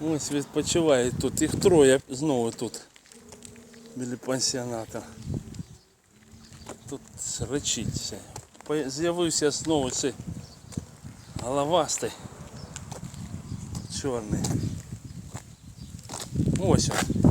Ось відпочиває тут. Їх троє знову тут. Біля пансіоната. Тут речить все. По- З'явився знову цей головастий. Чорний. Ось він.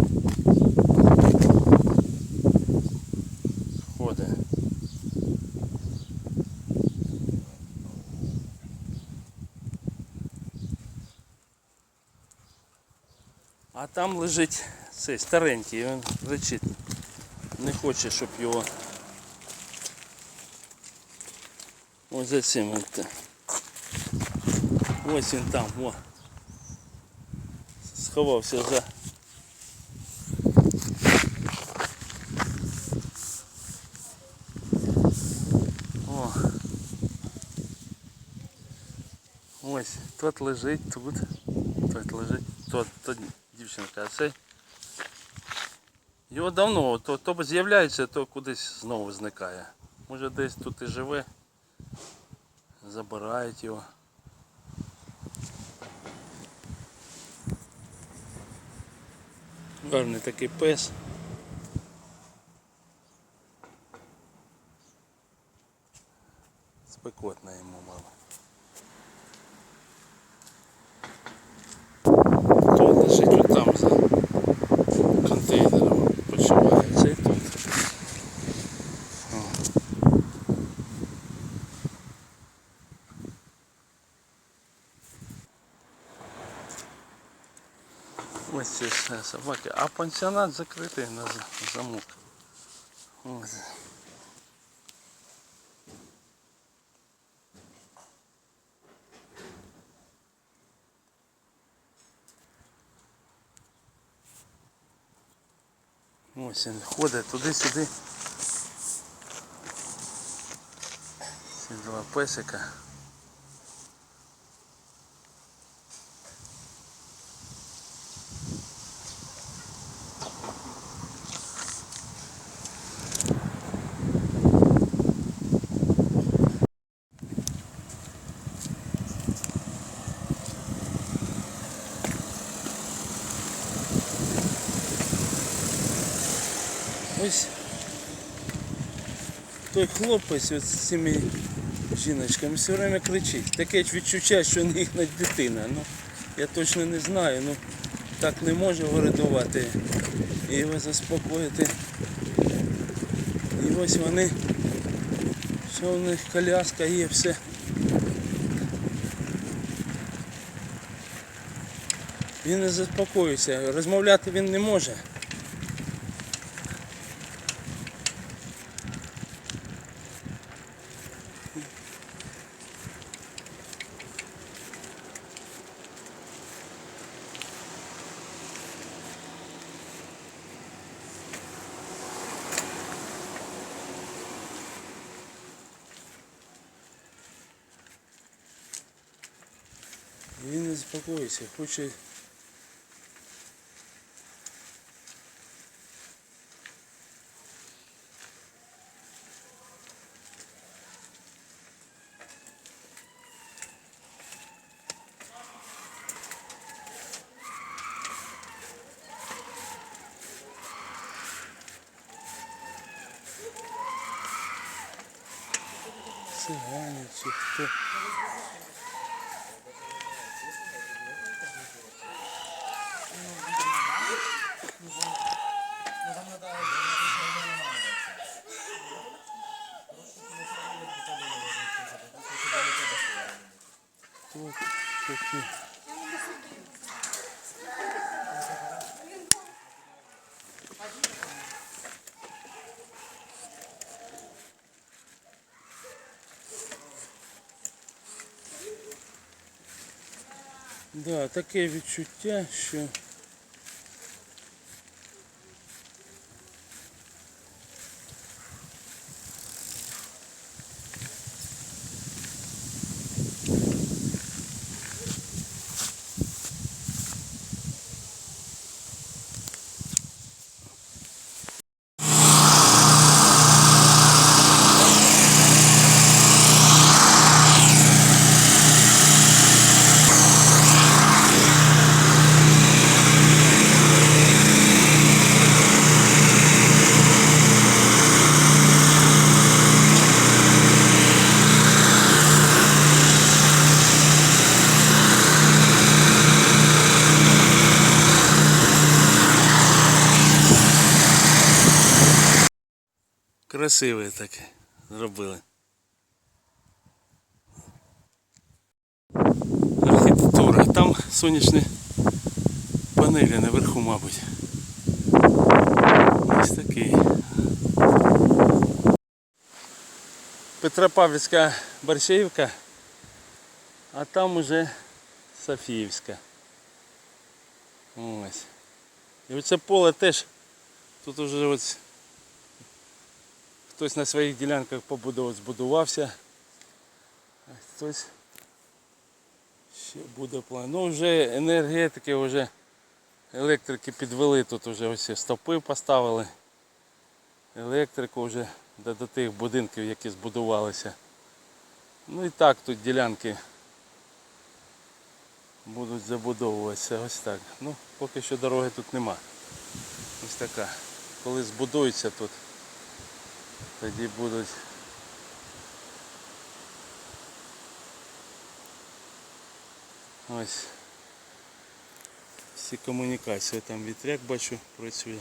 А там лежить цей старенький, він речить. Не хоче, щоб його. Ось за цим він. Ось він там, о. Сховався за. О. Ось, тут лежить, тут. Тут лежить, тут, тут дівчинка, а цей. Його давно, то, то з'являється, то кудись знову зникає. Може десь тут і живе. Забирають його. Гарний такий пес. Спекотно йому мало. Той лежить отам за контейнером. Почуває цей тут. О. Ось ці ж собаки. А пансіонат закритий на замок. Ось. Ось він ходить туди-сюди. Ці два песика. Ось той хлопець з цими жіночками все время кричить. Таке відчуття, що не їхня дитина. Ну, я точно не знаю, ну так не можу врятувати і його заспокоїти. І ось вони, що в них коляска є, все. Він не заспокоюється, розмовляти він не може. Він не заспокоїться, хоче. Чи хто. Такі? Да, таке відчуття, що красиве таке зробили. Архітектура. Там сонячні панелі наверху, мабуть. Ось такий. Петропавлівська Борщаївка, а там уже Софіївська. Ось. І оце поле теж тут уже ось хтось на своїх ділянках побудував, збудувався, а хтось ще буде план. Ну вже енергетики, вже електрики підвели, тут вже ось стопи поставили. Електрику вже до, до тих будинків, які збудувалися. Ну і так тут ділянки будуть забудовуватися ось так. Ну, поки що дороги тут нема. Ось така. Коли збудуються тут, тоді будуть. Ось всі комунікації. Там вітряк бачу працює.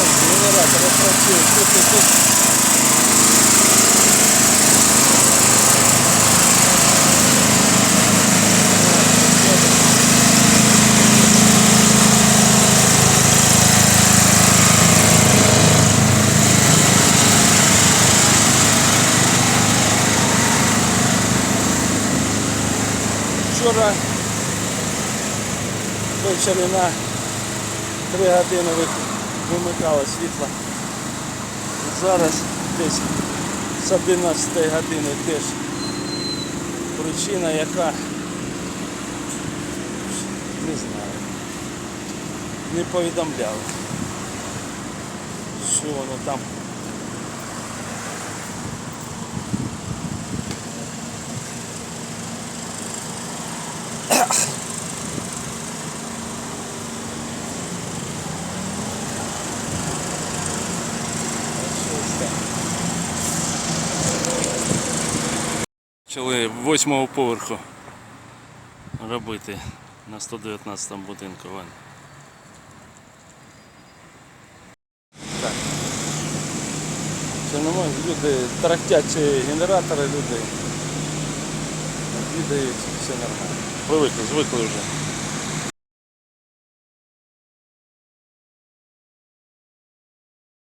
Ось Генератори працюють. Тут, тут, тут. Ввечері 3 години ви- вимикало світло. Зараз десь з 11 години теж причина яка не знаю. Не повідомляли. Що воно там. Щось там. Почали восьмого поверху робити на 119 будинку. Так. Це немає, люди трактять ці генератори, люди бідають, все нормально. Привикли, звикли вже.